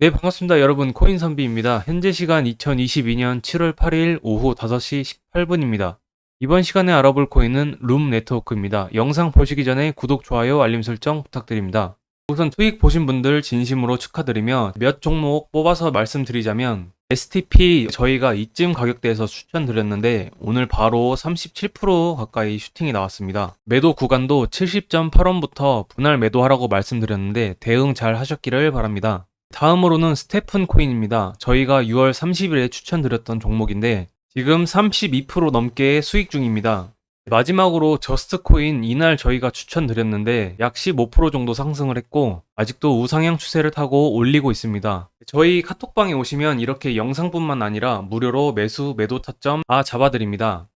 네, 반갑습니다. 여러분, 코인 선비입니다. 현재 시간 2022년 7월 8일 오후 5시 18분입니다. 이번 시간에 알아볼 코인은 룸 네트워크입니다. 영상 보시기 전에 구독, 좋아요, 알림 설정 부탁드립니다. 우선 수익 보신 분들 진심으로 축하드리며 몇 종목 뽑아서 말씀드리자면 STP 저희가 이쯤 가격대에서 추천드렸는데 오늘 바로 37% 가까이 슈팅이 나왔습니다. 매도 구간도 70.8원부터 분할 매도하라고 말씀드렸는데 대응 잘 하셨기를 바랍니다. 다음으로는 스테픈 코인입니다. 저희가 6월 30일에 추천드렸던 종목인데 지금 32% 넘게 수익 중입니다. 마지막으로 저스트 코인 이날 저희가 추천드렸는데 약 15% 정도 상승을 했고 아직도 우상향 추세를 타고 올리고 있습니다. 저희 카톡방에 오시면 이렇게 영상뿐만 아니라 무료로 매수 매도 타점 다 잡아드립니다.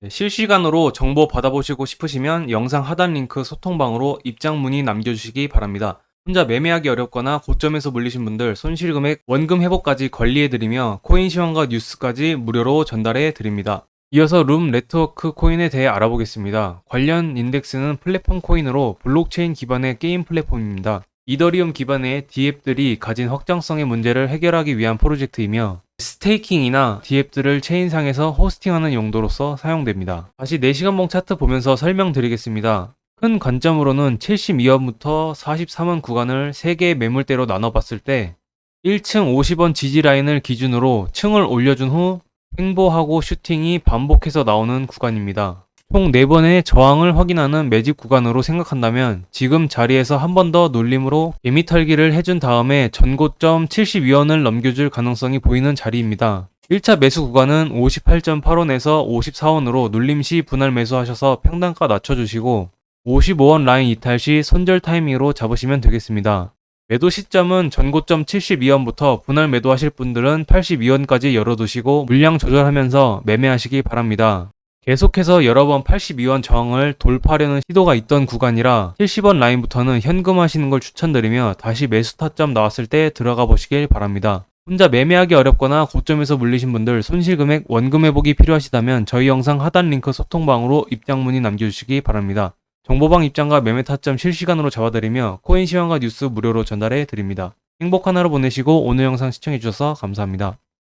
네, 실시간으로 정보 받아보시고 싶으시면 영상 하단 링크 소통방으로 입장 문의 남겨주시기 바랍니다. 혼자 매매하기 어렵거나 고점에서 물리신 분들 손실 금액 원금 회복까지 관리해드리며 코인 시황과 뉴스까지 무료로 전달해 드립니다. 이어서 룸 네트워크 코인에 대해 알아보겠습니다. 관련 인덱스는 플랫폼 코인으로 블록체인 기반의 게임 플랫폼입니다. 이더리움 기반의 디앱들이 가진 확장성의 문제를 해결하기 위한 프로젝트이며 스테이킹이나 디앱들을 체인상에서 호스팅하는 용도로서 사용됩니다. 다시 4시간봉 차트 보면서 설명드리겠습니다. 큰 관점으로는 72원부터 43원 구간을 3개의 매물대로 나눠봤을 때 1층 50원 지지 라인을 기준으로 층을 올려준 후 횡보하고 슈팅이 반복해서 나오는 구간입니다. 총 4번의 저항을 확인하는 매집 구간으로 생각한다면 지금 자리에서 한 번더 눌림으로 개미 털기를 해준 다음에 전고점 72원을 넘겨줄 가능성이 보이는 자리입니다. 1차 매수 구간은 58.8원에서 54원으로 눌림 시 분할 매수하셔서 평단가 낮춰주시고 55원 라인 이탈 시 손절 타이밍으로 잡으시면 되겠습니다. 매도 시점은 전고점 72원부터 분할 매도하실 분들은 82원까지 열어두시고 물량 조절하면서 매매하시기 바랍니다. 계속해서 여러 번 82원 저항을 돌파하려는 시도가 있던 구간이라 70원 라인부터는 현금 하시는 걸 추천드리며 다시 매수 타점 나왔을 때 들어가 보시길 바랍니다. 혼자 매매하기 어렵거나 고점에서 물리신 분들 손실 금액 원금 회복이 필요하시다면 저희 영상 하단 링크 소통방으로 입장 문의 남겨주시기 바랍니다. 정보방 입장과 매매 타점 실시간으로 잡아드리며 코인 시황과 뉴스 무료로 전달해 드립니다. 행복한 하루 보내시고 오늘 영상 시청해주셔서 감사합니다.